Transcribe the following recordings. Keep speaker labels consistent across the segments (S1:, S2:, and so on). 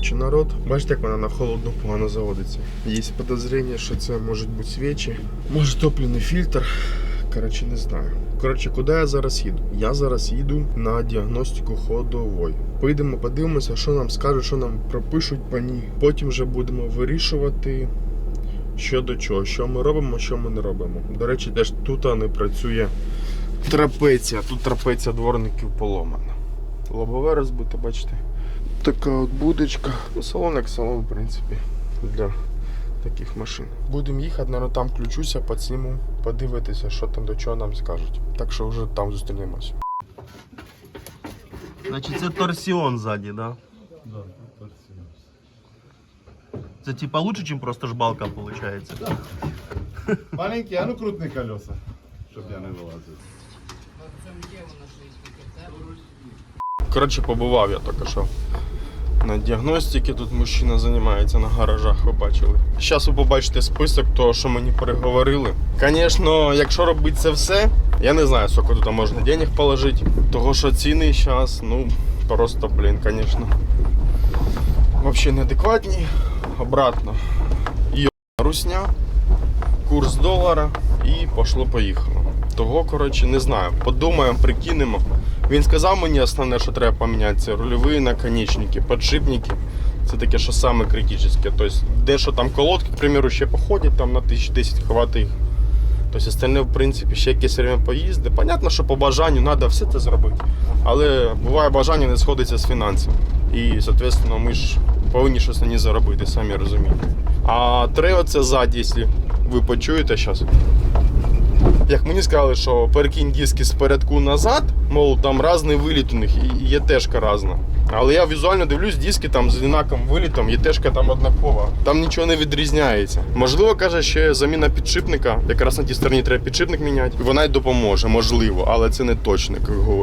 S1: Коротше, народ, бачите, як вона на холодну погано заводиться. Є підозріння, що це можуть бути свічі, може топливний фільтр. Коротше, не знаю. Коротше, куди я зараз їду? Я зараз їду на діагностику ходової. Поїдемо, подивимося, що нам скажуть, що нам пропишуть по ній. Потім вже будемо вирішувати, що до чого, що ми робимо, що ми не робимо. До речі, теж тут не працює трапеція. Тут трапеція дворників поломана. Лобове розбите, бачите. Така от будочка. Ну, салон як салон, в принципі, для таких машин. Будемо їхати, наверное, там включуся, підсніму, подивитися, що там до чого нам скажуть. Так що вже там зустрінемось.
S2: Значить, це торсіон ззаді, да? Це типа лучше, ніж просто жбалка, виходить.
S3: Маленький, а ну крутни колеса, щоб я не вилазив.
S1: Коротше, побував я тільки що. На діагностиці тут мужчина займається на гаражах, ви бачили. Зараз ви побачите список того, що мені переговорили. Звісно, якщо робити це все, я не знаю, скільки тут можна денег положити. Того, що ціни зараз, ну, просто, блін, звісно. Взагалі неадекватні. Обратно. І русня, курс долара і пошло-поїхало. Того, коротше, не знаю. Подумаємо, прикинемо. Він сказав мені основне, що треба поміняти, це рульові наконечники, підшипники. Це таке, що саме критичне. Тобто, де що там колодки, к примеру, ще походять, там на 1010 ховати їх. Тобто, остальне, в принципі, ще якесь время поїзди. Понятно, що по бажанню треба все це зробити. Але буває бажання не сходиться з фінансів. І, соответственно, ми ж повинні щось на ній заробити, самі розумієте. А трео це ззаді, якщо ви почуєте зараз. Як мені сказали, що перекинь диски з передку назад, мов там різний виліт у них і є тежка різна. Але я візуально дивлюсь, диски там з однаковим вилітом, є тежка там однакова. Там нічого не відрізняється. Можливо, каже, ще заміна підшипника. Якраз на тій стороні треба підшипник міняти. Вона й допоможе, можливо, але це не точно,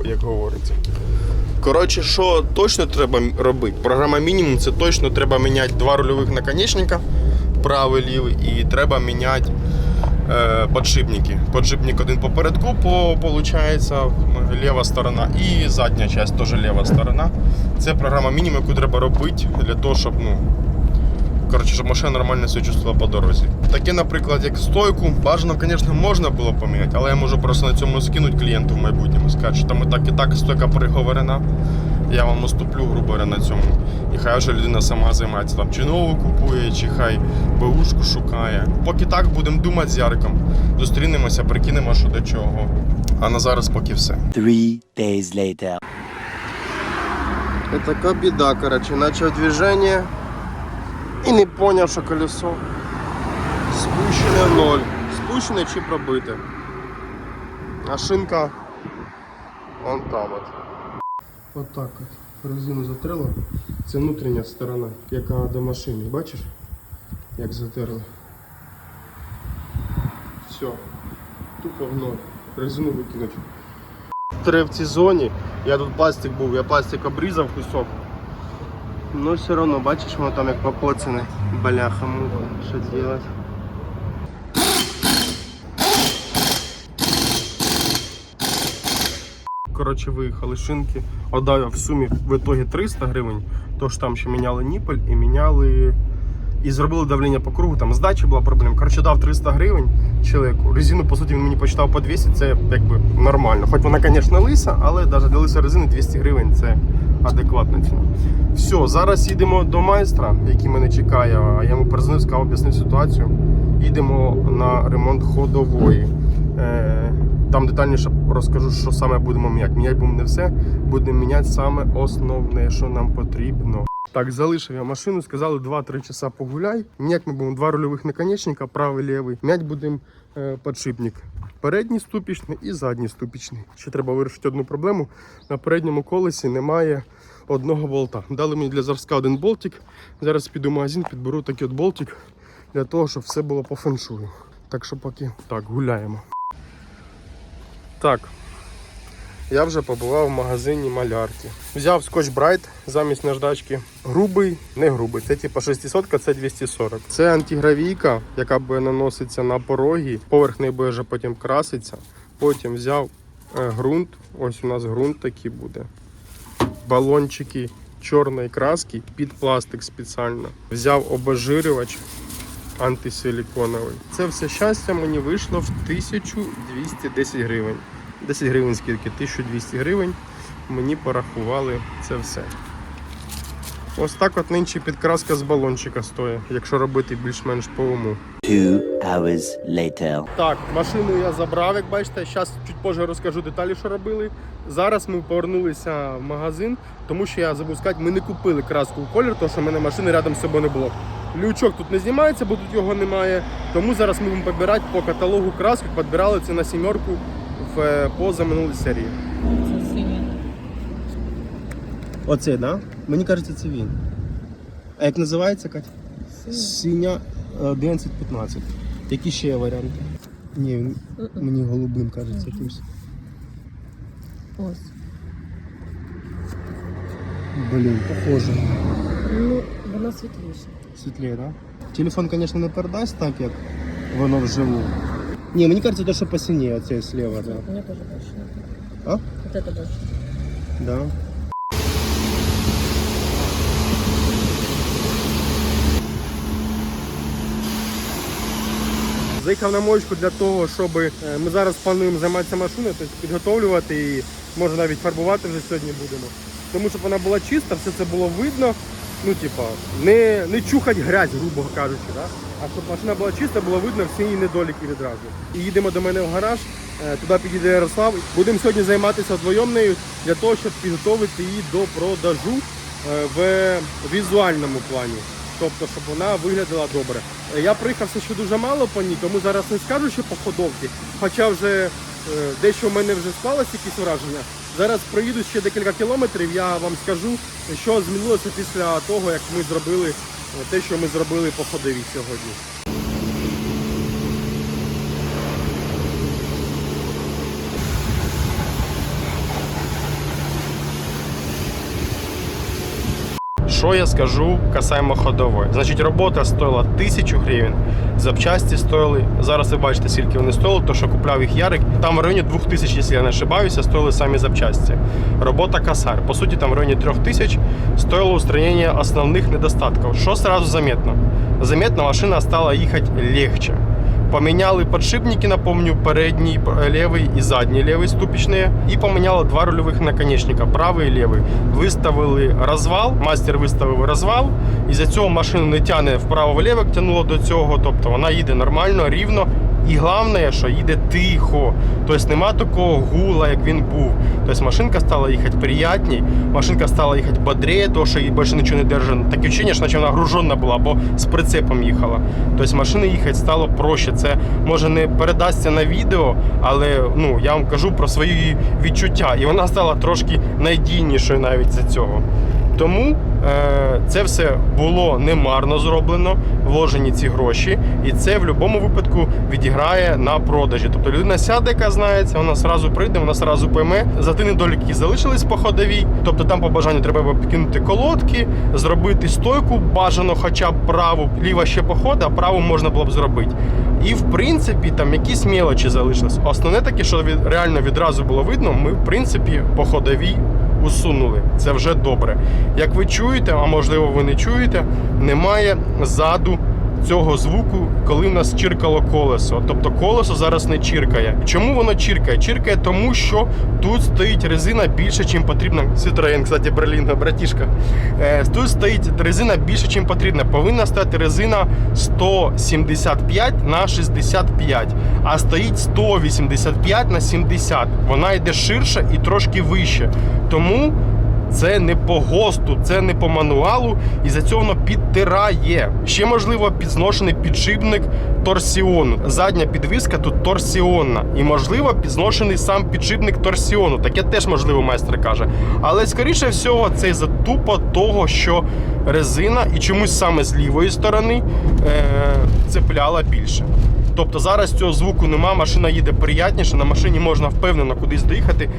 S1: як говориться. Коротше, що точно треба робити? Програма мінімум це точно треба міняти два рульових наконечника, правий лівий, і треба міняти подшипники. Подшипник один попередку, по, получається, ліва сторона, і задня частина теж ліва сторона. Це програма мінімум, яку треба робити для того, щоб ну, коротше, щоб машина нормально себе чувствувала по дорозі. Таке, наприклад, як стойку, бажано, звісно, можна було поміняти, але я можу просто на цьому скинути клієнту в майбутньому. Сказати, що там і так і так стойка переговорена. Я вам уступлю, грубо говоря, на цьому. І хай вже людина сама займається там, чи нову купує, чи хай беушку шукає. Поки так будемо думати з Яриком. Зустрінемося, прикинемо, що до чого. А на зараз поки все.
S4: Three days later.
S1: Это така біда, короче, начав движение і не поняв, що колесо спущене в ноль. Спущене чи пробите. А шинка вон там от. От так от. Резину затерла. Це внутрішня сторона, яка до машини. Бачиш? Як затерла. Все. Тупо в. Резину викинуть. Три в цій зоні. Я тут пластик був, я пластик обрізав кусок. Ну все одно, бачиш, воно там як покоцане. Бляха муха. Що зробити? Коротше, виїхали шинки. Отдав я в сумі в итогі 300 гривень. Тож там ще міняли ніпель і міняли. І зробили давлення по кругу, там здача була проблема. Коротше, дав 300 гривень чоловіку. Резину, по суті, він мені почитав по 200, це якби нормально. Хоч вона, звісно, лиса, але навіть для лиса резини 200 гривень це адекватна ціна. Все, зараз їдемо до майстра, який мене чекає. А Я йому перезвонив, сказав, об'яснив ситуацію. Їдемо на ремонт ходової. Там детальніше розкажу, що саме будемо міняти. Міняти будемо не все, будемо міняти саме основне, що нам потрібно. Так, залишив я машину, сказали 2-3 часа погуляй. Міняти ми будемо два рульових наконечника, правий лівий. Міняти будемо е, подшипник. Передній ступічний і задній ступічний. Ще треба вирішити одну проблему. На передньому колесі немає одного болта. Дали мені для зразка один болтик. Зараз піду в магазин, підберу такий от болтик для того, щоб все було по феншую. Так що поки так, гуляємо. Так, я вже побував в магазині малярки. Взяв скотч Брайт замість наждачки. Грубий, не грубий. Це типа 600, це 240. Це антигравійка, яка буде наноситься на пороги. Поверх неї вже потім краситься. Потім взяв е, ґрунт. Ось у нас ґрунт такий буде. балончики чорної краски під пластик спеціально. Взяв обезжирювач антисиліконовий. Це все щастя мені вийшло в 1210 гривень. 10 гривень скільки? 1200 гривень. Мені порахували це все. Ось так от нинче підкраска з балончика стоїть, якщо робити більш-менш по уму.
S4: Two hours later.
S1: Так, машину я забрав, як бачите. Зараз чуть позже розкажу деталі, що робили. Зараз ми повернулися в магазин, тому що я забув сказати, ми не купили краску в колір, тому що в мене машини рядом з собою не було. Лючок тут не знімається, бо тут його немає. Тому зараз ми будемо підбирати по каталогу краску. Підбирали це на сімерку в е, позаминулій серії.
S5: Це.
S1: Оце, да? Мені кажеться, це він. А як називається, Катя? Синя 1115. Які ще є варіанти? Ні, він мені голубим кажеться якимсь.
S5: Ось.
S1: Блін, похоже.
S5: Ну, вона світліша.
S1: Світліє, да? Телефон, звісно, не передасть так, як воно вживу. Ні, мені кажеться, те, що посильніше, оце слева, да.
S5: Мне тоже больше не
S1: А?
S5: Вот это больше.
S1: Да. Заїхав на моечку для того, щоб е, ми зараз плануємо займатися машиною, тобто підготовлювати і може навіть фарбувати вже сьогодні будемо. Тому щоб вона була чиста, все це було видно. Ну, типа, не, не чухать грязь, грубо кажучи, да? а щоб машина була чиста, було видно всі її недоліки відразу. І їдемо до мене в гараж, е, туди підійде Ярослав. Будемо сьогодні займатися вдвоєм нею для того, щоб підготовити її до продажу е, в візуальному плані. Тобто, щоб вона виглядала добре. Е, Я приїхався ще дуже мало по ній, тому зараз не скажу, що по ходовці. Хоча вже е, дещо в мене вже склалось якісь враження. Зараз проїду ще декілька кілометрів, я вам скажу, що змінилося після того, як ми зробили е, те, що ми зробили по ходові сьогодні. Що я скажу касаємо ходової? Значить, робота стоїла 1000 гривень, запчасті стоїли. Зараз ви бачите, скільки вони стоїли, то що купляв їх Ярик. Там в районі 2000, якщо я не ошибаюся, стоїли самі запчасті. Робота касар. По суті, там в районі 3000 стоїло устранення основних недостатків. Що сразу заметно? Заметно, машина стала їхати легче. Поменяли подшипники, напомню, передний левый и задний левый ступичные. И поменяли два рульових наконечника, правий і лівий. Виставили розвал, мастер виставив розвал. І за цього машину не тягне вправо-вліво, як тягнуло до цього. Тобто вона їде нормально, рівно. І головне, що їде тихо. Тобто нема такого гула, як він був. Тобто машинка стала їхати приятній, машинка стала їхати бодрее, тому що їй більше нічого не держить. Таке відчуття, що наче вона гружена була або з прицепом їхала. Тобто машини їхати стало проще. Це може не передасться на відео, але ну, я вам кажу про свої відчуття. І вона стала трошки надійнішою навіть за цього. Тому е, це все було немарно зроблено, вложені ці гроші, і це в будь-якому випадку відіграє на продажі. Тобто людина сяде, яка знається, вона сразу прийде, вона сразу пойме. За ті недоліки залишились по ходовій. Тобто там по бажанню треба підкинути колодки, зробити стойку, бажано хоча б праву, ліва ще походить, а праву можна було б зробити. І в принципі там якісь мелочі залишились. Основне таке, що від, реально відразу було видно, ми в принципі по ходовій усунули. Це вже добре. Як ви чуєте, а можливо ви не чуєте, немає ззаду цього звуку, коли в нас чиркало колесо. Тобто колесо зараз не чиркає. Чому воно чиркає? Чиркає тому, що тут стоїть резина більше, ніж потрібно. Citroen, кстати, Берлінга, братішка. Е, Тут стоїть резина більше, ніж потрібно. Повинна стати резина 175 на 65, а стоїть 185 на 70. Вона йде ширше і трошки вище. Тому це не по ГОСТу, це не по мануалу, і за цього воно підтирає. Ще можливо підзношений підшипник торсіону. Задня підвіска тут торсіонна. І можливо підзношений сам підшипник торсіону. Таке теж можливо майстер каже. Але скоріше всього, це із-за тупо того, що резина і чомусь саме з лівої сторони е- цепляла більше. Тобто зараз цього звуку нема, машина їде приятніше, на машині можна впевнено кудись доїхати.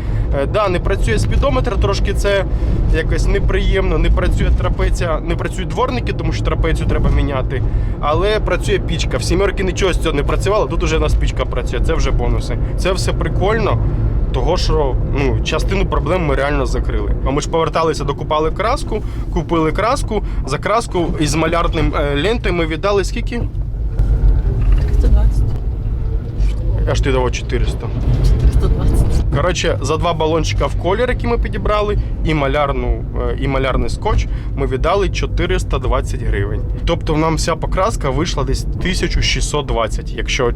S1: Е, да, не працює спідометр, трошки це якось неприємно, не працює трапеція, не працюють дворники, тому що трапецію треба міняти. Але працює пічка. В сімерки нічого з цього не працювало, тут уже у нас пічка працює, це вже бонуси. Це все прикольно. того, що ну, частину проблем ми реально закрили. А ми ж поверталися, докупали краску, купили краску, за краску із малярним е, лентою ми віддали скільки?
S5: 320.
S1: Аж ти давав 400.
S5: 420.
S1: Коротше, за два балончика в колір, які ми підібрали, і малярну, е, і малярний скотч ми віддали 420 гривень. Тобто нам вся покраска вийшла десь 1620, якщо е,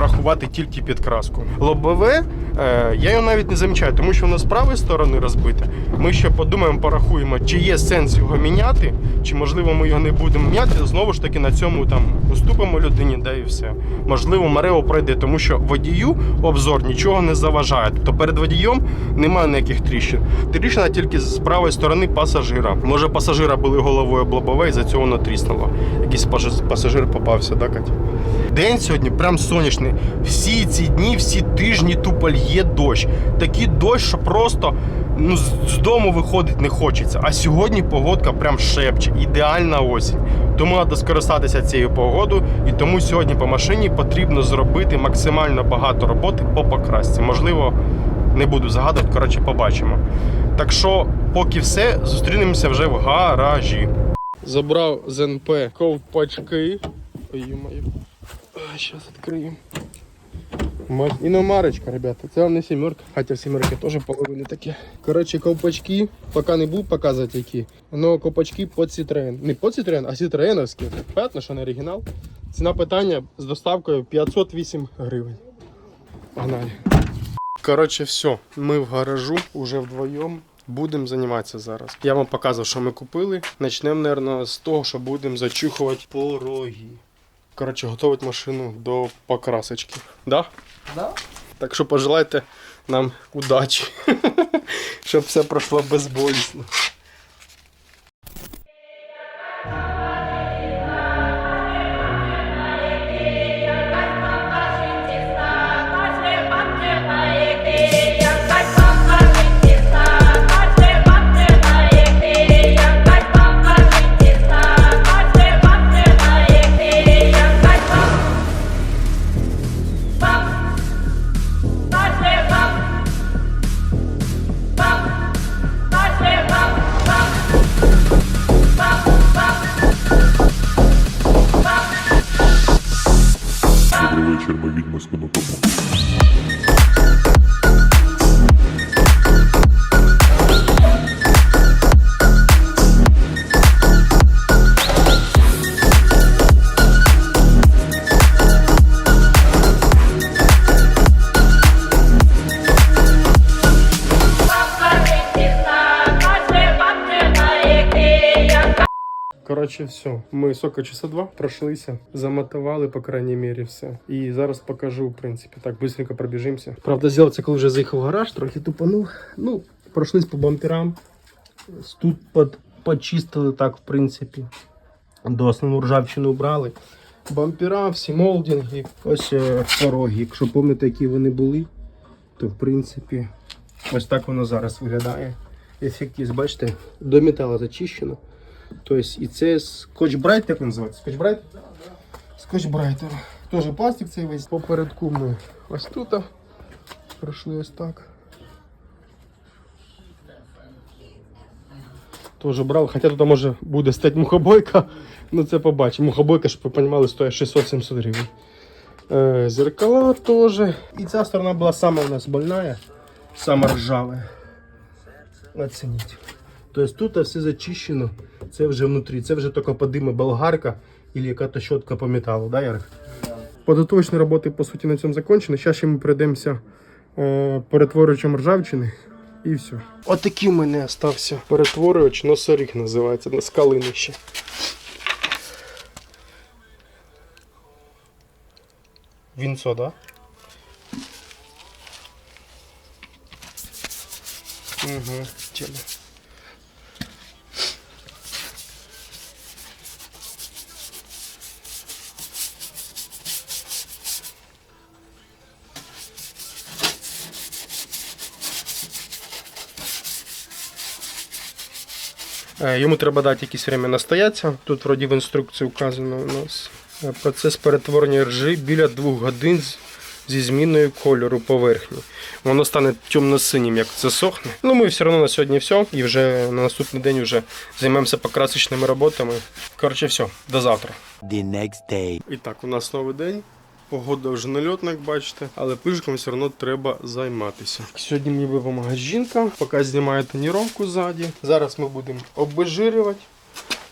S1: рахувати тільки підкраску. Лобове е, я його навіть не замічаю, тому що воно з правої сторони розбите. Ми ще подумаємо, порахуємо, чи є сенс його міняти, чи можливо ми його не будемо міняти. Знову ж таки на цьому там уступимо людині, да і все. Можливо, Марео пройде, тому що водію обзор нічого не заважає. Тобто перед водієм немає ніяких тріщин. Тріщина тільки з правої сторони пасажира. Може, пасажира були головою об лобове, і за цього воно тріснуло. Якийсь пасажир попався, да, Катя? День сьогодні прям сонячний. Всі ці дні, всі тижні тупо лє дощ. Такий дощ, що просто ну, з дому виходити не хочеться. А сьогодні погодка прям шепче. Ідеальна осінь. Тому треба скористатися цією погодою, і тому сьогодні по машині потрібно зробити максимально багато роботи по покрасці. Можливо, не буду загадувати, коротше, побачимо. Так що, поки все, зустрінемося вже в гаражі. Забрав з НП ковпачки. Ой, моє. Зараз відкриємо. Ма- Іномарочка, ребята, це вам не сімерка, хоча в сімерки теж половини таке. Коротше, ковпачки, поки не був показувати які. Но ковпачки під Citroen. Не під Citroen, а Citroeновські. Понятно, що не оригінал. Ціна питання з доставкою 508 гривень. Погнали. Коротше, все. Ми в гаражу уже вдвоєм. Будемо займатися зараз. Я вам показував, що ми купили. Начнемо, мабуть, з того, що будемо зачухувати пороги. Коротше, готувати машину до покрасочки. Да?
S2: Да.
S1: Так що пожелайте нам удачі, щоб все пройшло безболісно. Коротше, все. Ми сока часа два пройшлися, замотивали, по крайній мірі, все. І зараз покажу, в принципі. Так, быстренько пробіжимося. Правда, зробив це, коли вже заїхав в гараж, трохи тупанув. Ну, пройшлись по бамперам. Тут под, почистили так, в принципі. До основну ржавчину брали. Бампера, всі молдинги, ось е, пороги. Якщо пам'ятаєте, які вони були, то в принципі ось так воно зараз виглядає. Ефект є, бачите, до металу зачищено. Тобто і це скотч брайт, як називається? Скотч брайт? Скотч брайт. Теж пластик цей весь. Попередку ми ось тут пройшли ось так. Теж брав, хоча тут може буде стати мухобойка, ну це побачимо. Мухобойка, щоб ви розуміли, стоїть 600-700 гривень. Е, зеркала теж. І ця сторона була сама у нас больная, сама ржава. Оцініть. Тобто тут все зачищено, це вже внутрі, це вже тільки подиме болгарка або якась щотка по металу, да, Ярик? Подготовочні роботи, по суті, на цьому закончені. Зараз ще ми пройдемося е, перетворювачем ржавчини і все. Отакий у мене остався перетворювач, носоріг називається, на скалинище. Вінцо, да? Угу, тема. Йому треба дати якесь время настояться. Тут вроді в інструкції вказано у нас е, процес перетворення ржи біля 2 годин зі зміною кольору поверхні. Воно стане темно-синім, як це сохне. Ну, ми все одно на сьогодні все. І вже на наступний день вже займемося покрасочними роботами. Коротше, все, до завтра.
S4: The next day.
S1: І так, у нас новий день. Погода вже нальотна, як бачите, але пижиком все одно треба займатися. Сьогодні мені допомагає жінка, поки знімає тоніровку ззаді. Зараз ми будемо обезжирювати.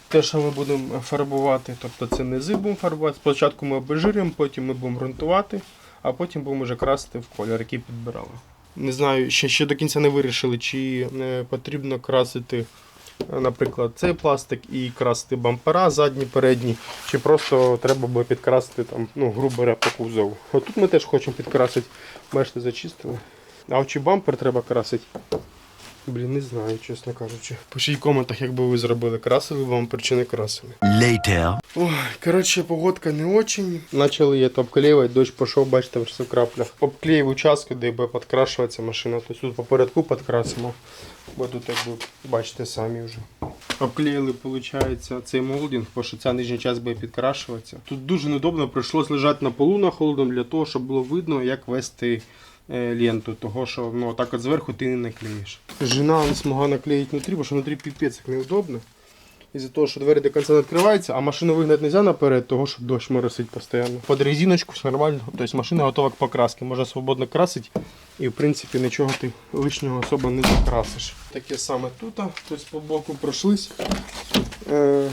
S1: Те, що ми будемо фарбувати, тобто це не будемо фарбувати. Спочатку ми обезжирюємо, потім ми будемо ґрунтувати, а потім будемо вже красити в колір, який підбирали. Не знаю, ще, ще до кінця не вирішили, чи не потрібно красити, наприклад, цей пластик і красити бампера задні, передні, чи просто треба буде підкрасити там, ну, грубо говоря, по кузову. Отут ми теж хочемо підкрасити, бачите, зачистили. А от чи бампер треба красити? Блін, не знаю, чесно кажучи. Пишіть в коментах, як би ви зробили, красили бампер чи не красили.
S4: Later.
S1: Ой, коротше, погодка не очень. Начали это обклеивать, дощ пішов, бачите, все в краплях. Обклеїв участки, де буде підкрашуватися машина. Тобто тут по порядку підкрасимо. Бо тут, як ви бачите, самі вже. Обклеїли, виходить, цей молдинг, бо що ця нижня частина буде підкрашуватися. Тут дуже недобно прийшлося лежати на полу на холодному для того, щоб було видно, як вести е, ленту, того що ну, так от зверху ти не наклеїш. Жена не змогла наклеїти внутрі, бо що внутрі піпець як неудобно. Із-за того, що двері до кінця не відкриваються, а машину вигнати не можна наперед, того що дощ моросить постійно. Під резиночку все нормально. Тобто машина готова к покрасці. може свободно красити і в принципі нічого ти лишнього особо не закрасиш. Таке саме тут, тобто по боку пройшлись. Е,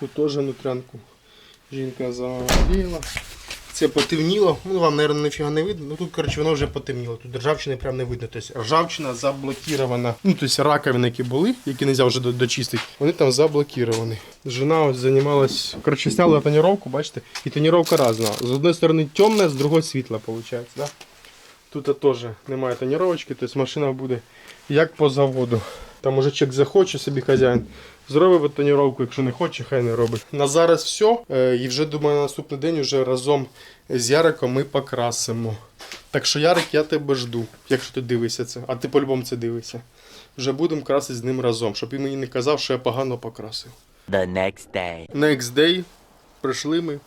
S1: тут теж нутрянку жінка заклеїла. Це потемніло. Ну, вам, мабуть, ніфіга не видно. Ну тут, коротше, воно вже потемніло. Тут ржавчини прям не видно. Тобто ржавчина заблокірована. Ну, тобто раковини, які були, які не можна вже дочистити, вони там заблокіровані. Жена ось займалась, коротше, сняла тоніровку, бачите, і тоніровка різна. З одної сторони темна, з другої світла, виходить. Да? Тут теж немає тоніровочки, тобто машина буде як по заводу. Там уже чек захоче собі хазяїн. Зробить тоніровку, якщо не хоче, хай не робить. На зараз все. Е, І вже думаю, на наступний день вже разом з Яриком ми покрасимо. Так що, Ярик, я тебе жду, якщо ти дивишся це, а ти по-любому це дивишся. Вже будемо красити з ним разом, щоб він мені не казав, що я погано покрасив.
S4: The next day.
S1: Next day прийшли ми.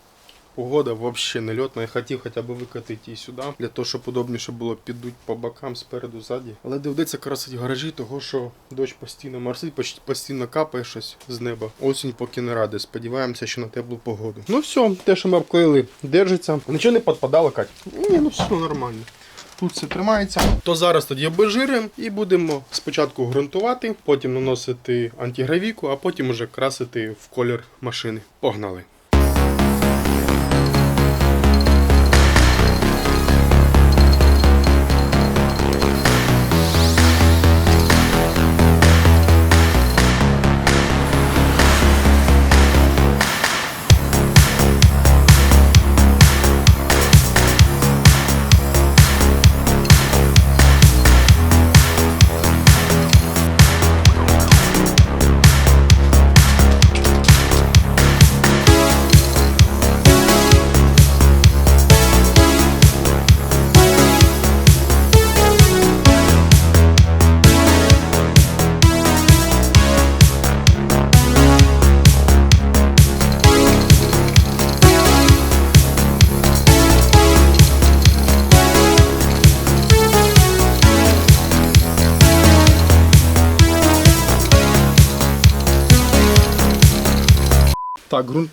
S1: Погода взагалі не льотна. Я хотів хоча б викатити її сюди, для того, щоб удобніше було підуть по бокам, спереду, ззаді. Але доведеться красити гаражі, того що дощ постійно морсить, постійно капає щось з неба. Осінь поки не ради. Сподіваємося, що на теплу погоду. Ну все, те, що ми обклеїли, держиться. Нічого не підпадало, Кать. Ні, ну все нормально. Тут все тримається. То зараз тоді обезжиримо і будемо спочатку ґрунтувати, потім наносити антигравіку, а потім уже красити в колір машини. Погнали!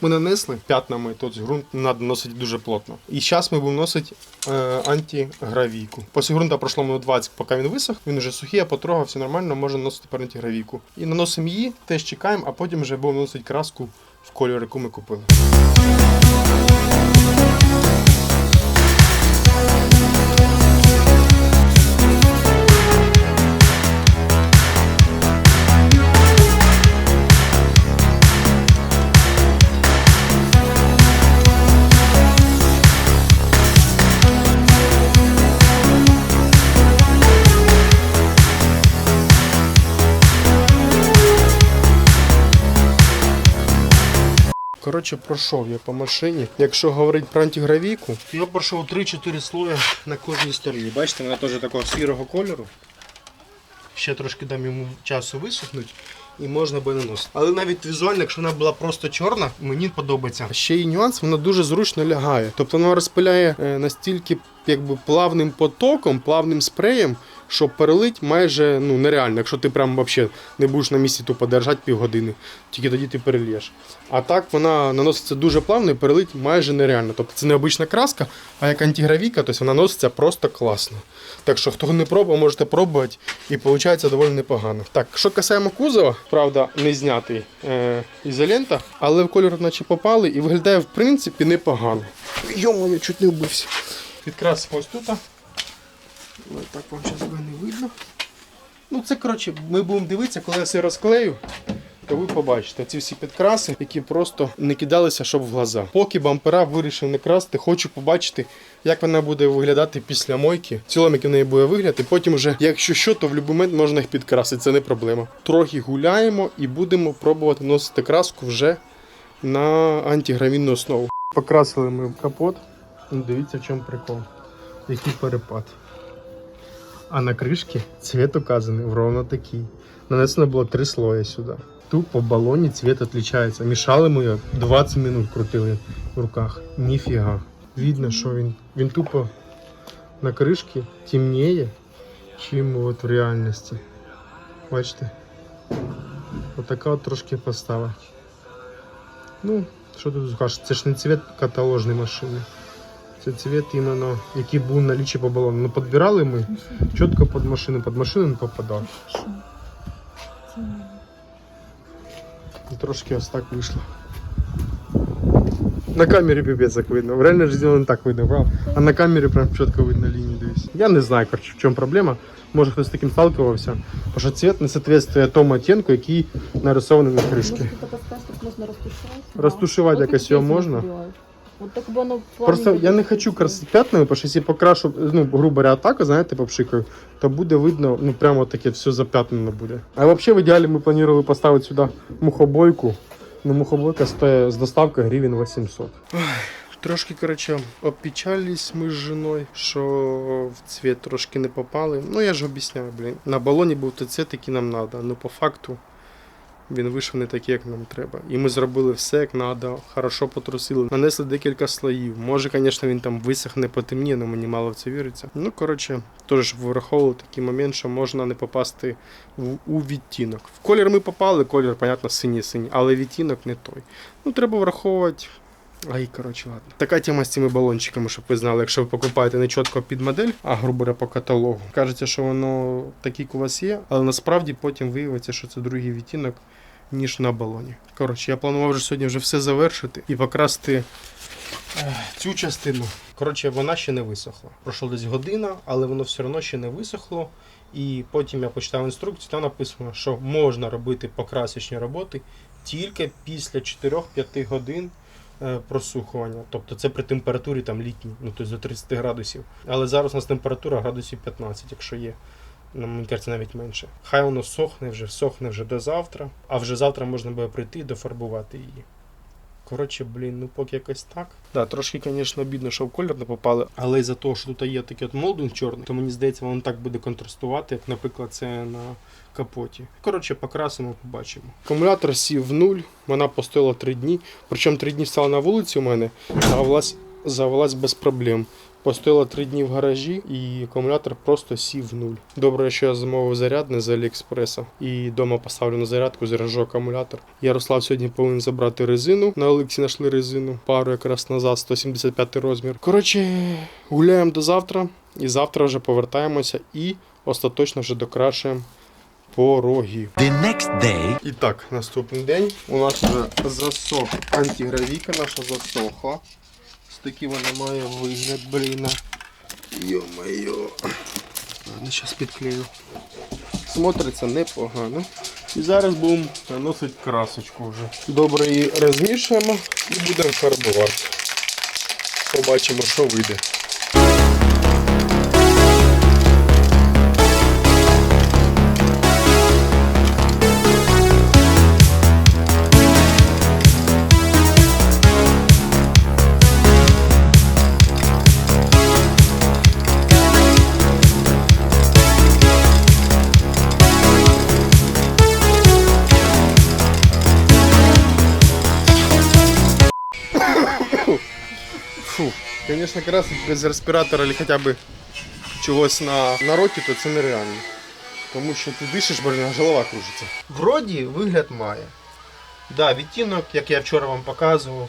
S1: Ми нанесли п'ятнами, тут ґрунт треба носити дуже плотно. І зараз ми будемо носити е, антигравійку. Після ґрунта пройшло минут 20, поки він висох, він вже сухий, я потрогав, все нормально, можна наносити тепер антигравійку. І наносимо її, теж чекаємо, а потім вже будемо наносити краску в кольор, яку ми купили. Коротше, пройшов я по машині. Якщо говорити про антигравійку, я пройшов 3-4 слої на кожній стороні. Бачите, вона теж такого сірого кольору. Ще трошки дам йому часу висохнути. І можна би наносити. Але навіть візуально, якщо вона була просто чорна, мені подобається. Ще й нюанс, вона дуже зручно лягає. Тобто вона розпиляє е, настільки якби плавним потоком, плавним спреєм, що перелить майже ну, нереально, якщо ти прям вообще не будеш на місці тупо держати півгодини, тільки тоді ти перельєш. А так вона наноситься дуже плавно і перелить майже нереально. Тобто це не обична краска, а як антигравійка, тобто вона носиться просто класно. Так що, хто не пробував, можете пробувати і виходить доволі непогано. Так, що касаємо кузова, правда, не знятий е, ізолента, але в кольор наче попали і виглядає в принципі непогано. Йомо, я чуть не вбився. Підкрасимо ось тут. Ой, так вам зараз не видно. Ну, це коротше, ми будемо дивитися, коли я все розклею. То ви побачите ці всі підкраси, які просто не кидалися, щоб в глаза. Поки бампера вирішив не красти, хочу побачити, як вона буде виглядати після мойки. В цілому, який в неї буде вигляд, і потім вже, якщо що, то в будь-який момент можна їх підкрасити, це не проблема. Трохи гуляємо і будемо пробувати носити краску вже на антигравінну основу. Покрасили ми капот. Ну, Дивіться, в чому прикол. Який перепад. А на кришці цвет указаний ровно такий. Нанесено було три слоя сюди. Тупо в балоні цвет отличається. Мішали ми його 20 минут крутили в руках. Ніфіга. Видно, що він, він тупо на кришці темніє, чим от в реальності. Бачите? Отака от трошки постава. Ну, що тут скажеш, це ж не цвет каталожної машини. Це цвет іменно, який був на лічі по балону. Ну, підбирали ми чітко під машину, під машину не попадав. І трошки ось так вийшло. На камері піпець як видно. В реальній житті не так видно, правда? А на камері прям чітко видно лінію, дивись. Я не знаю, короче, в чому проблема. Може хтось з таким сталкивався. Тому що цвет не соответствує тому оттенку, який нарисований на кришці.
S5: Вот
S1: якось його можна?
S5: Вот так бы оно
S1: Просто я не хочу красити п'ятнами, тому що якщо покрашу, ну, грубо говоря, атаку, знаєте, попшикаю, то буде видно, ну прямо таке все зап'ятнено буде. А взагалі в ідеалі ми планували поставити сюди мухобойку. Ну, мухобойка стоїть з доставкою гривень 800. Трошки, коротше, опечались ми з жіною, що в цвіт трошки не попали. Ну я ж об'ясняю, блін. На балоні був той цвіт, який нам треба. Ну по факту він вийшов не такий, як нам треба. І ми зробили все як треба, хорошо потрусили, нанесли декілька слоїв. Може, звісно, він там висохне, потемніє, але мені мало в це віриться. Ну, коротше, теж щоб враховували такий момент, що можна не попасти в, у відтінок. В колір ми попали, колір, понятно, синій-синій, але відтінок не той. Ну, треба враховувати. Ай, коротше, ладно. Така тема з цими балончиками, щоб ви знали, якщо ви покупаєте не чітко під модель, а грубо говоря, по каталогу. Кажеться, що воно таке як у вас є, але насправді потім виявиться, що це другий відтінок, ніж на балоні. Коротше, я планував вже сьогодні вже все завершити і покрасти е, цю частину. Коротше, вона ще не висохла. Пройшло десь година, але воно все одно ще не висохло. І потім я почитав інструкцію, там написано, що можна робити покрасочні роботи тільки після 4-5 годин е, просухування. Тобто це при температурі там літній, ну тобто до 30 градусів. Але зараз у нас температура градусів 15, якщо є. Ну, мені кажеться, навіть менше. Хай воно сохне вже, сохне вже до завтра, а вже завтра можна буде прийти і дофарбувати її. Коротше, блін, ну поки якось так. Да, трошки, звісно, бідно, що в колір не попали, але із-за того, що тут є такий от молдинг чорний, то мені здається, воно так буде контрастувати, як, наприклад, це на капоті. Коротше, покрасимо, побачимо. Акумулятор сів в нуль, вона постояла 3 дні. Причому 3 дні стала на вулиці у мене, завелась, завелась без проблем. Постояла 3 дні в гаражі і акумулятор просто сів в нуль. Добре, що я замовив зарядне з Аліекспреса і вдома поставлю на зарядку, заряджу акумулятор. Ярослав сьогодні повинен забрати резину. На Олексі знайшли резину, пару якраз назад, 175 розмір. Коротше, гуляємо до завтра, і завтра вже повертаємося і остаточно вже докрашуємо пороги.
S4: The next day.
S1: І так, наступний день. У нас вже засох антигравійка наша засохла. Такий вона має вигляд, блін. Йо-моє. Ладно, зараз підклею. Смотриться непогано. І зараз будемо наносити красочку вже. Добре її розмішуємо і будемо фарбувати. Побачимо, що вийде. Фу, Звісно, красить без респіратора або хоча б чогось на, на роті, то це нереально. Тому що ти дишиш, блін, аж голова кружиться. Вроді вигляд має. Да, відтінок, як я вчора вам показував,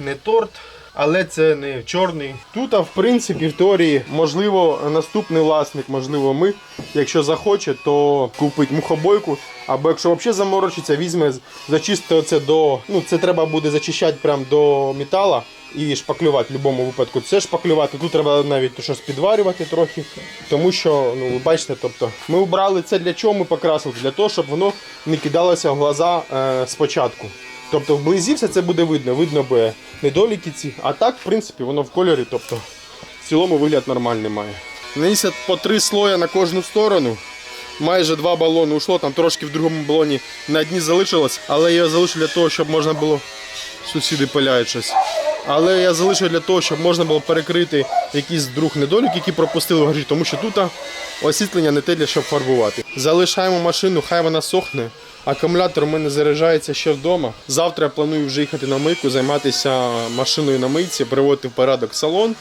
S1: не торт, але це не чорний. Тут, в принципі, в теорії, можливо, наступний власник, можливо, ми, якщо захоче, то купить мухобойку. Або якщо взагалі заморочиться, візьме, зачистити це до. Ну, це треба буде зачищати прямо до метала і шпаклювати в будь-якому випадку. Це шпаклювати. Тут треба навіть щось підварювати трохи. Тому що, ну, ви бачите, тобто, ми обрали це для чого ми покрасили? Для того, щоб воно не кидалося в глаза е, спочатку. Тобто вблизі все це буде видно, видно буде недоліки ці. А так, в принципі, воно в кольорі, тобто в цілому вигляд нормальний має. Нанісять по три слоя на кожну сторону. Майже два балони ушло, там трошки в другому балоні на дні залишилось, але я залишив для того, щоб можна було. Сусіди пиляють щось. Але я залишив для того, щоб можна було перекрити якийсь друг недолік, які пропустили в гаражі, тому що тут освітлення не те для щоб фарбувати. Залишаємо машину, хай вона сохне. Акумулятор у мене заряджається ще вдома. Завтра я планую вже їхати на мийку, займатися машиною на мийці, приводити в порядок салон.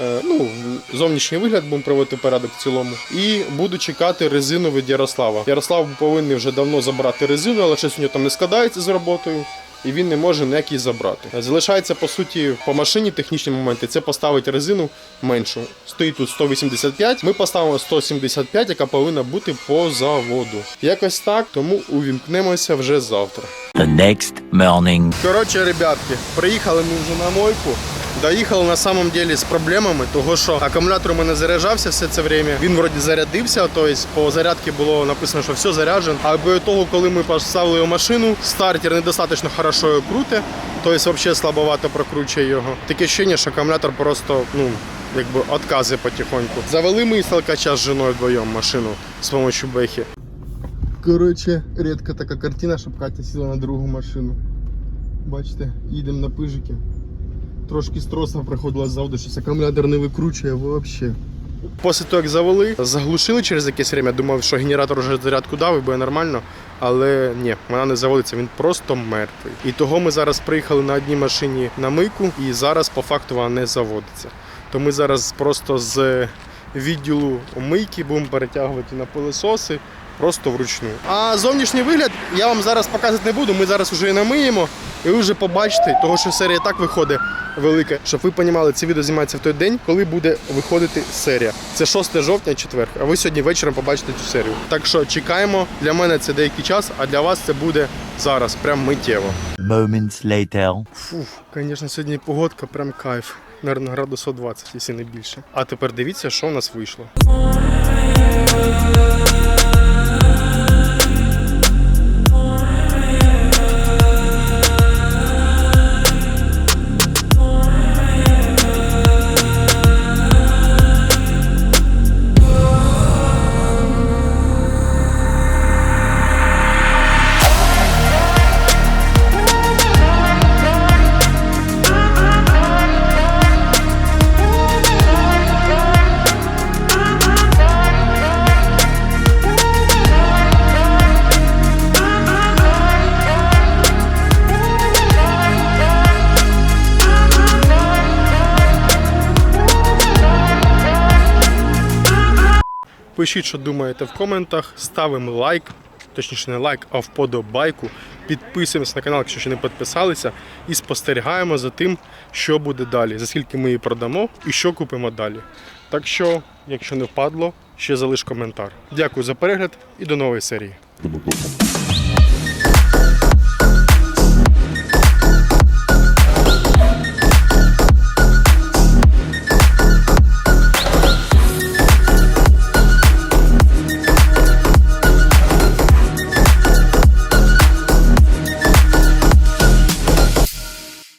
S1: Е, Ну, зовнішній вигляд будемо приводити в порядок в цілому. І буду чекати резину від Ярослава. Ярослав повинен вже давно забрати резину, але щось у нього там не складається з роботою. І він не може ніяк її забрати. Залишається по суті по машині технічні моменти. Це поставити резину меншу. Стоїть тут 185. Ми поставимо 175, яка повинна бути по заводу. Якось так, тому увімкнемося вже завтра.
S4: The next morning.
S1: Коротше, ребятки, приїхали ми вже на мойку. Доїхали на самом деле з проблемами, того що акумулятор у мене заряджався все це время. Він вроді зарядився, тобто по зарядці було написано, що все заряджено. А до того, коли ми поставили його машину, стартер недостатньо хорошо його круте, тобто взагалі слабовато прокручує його. Таке ощущення, що акумулятор просто ну. Якби відказує потихоньку. Завели ми із толкача з жіною вдвоєм машину з допомогою бехи. Коротше, рідка така картина, щоб Катя сіла на другу машину. Бачите, їдемо на пижики. Трошки з тросом приходилось заводу, щось акумулятор не викручує взагалі. Після того, як завели, заглушили через якесь время, думав, що генератор вже зарядку дав і буде нормально. Але ні, вона не заводиться, він просто мертвий. І того ми зараз приїхали на одній машині на мийку, і зараз по факту вона не заводиться. То ми зараз просто з відділу мийки будемо перетягувати на пилососи просто вручну. А зовнішній вигляд я вам зараз показувати не буду. Ми зараз вже і намиємо, і ви вже побачите, того що серія так виходить велика, щоб ви розуміли, це відео знімається в той день, коли буде виходити серія. Це 6 жовтня, четвер. А ви сьогодні вечором побачите цю серію. Так що чекаємо. Для мене це деякий час, а для вас це буде зараз, прям миттєво.
S4: Moments later.
S1: Фух, звісно, сьогодні погодка прям кайф. Наверно, градус 120, якщо не більше. А тепер дивіться, що в нас вийшло. Пишіть, що думаєте в коментах, ставимо лайк, точніше не лайк, а вподобайку. Підписуємося на канал, якщо ще не підписалися, і спостерігаємо за тим, що буде далі, за скільки ми її продамо і що купимо далі. Так що, якщо не впадло, ще залиш коментар. Дякую за перегляд і до нової серії.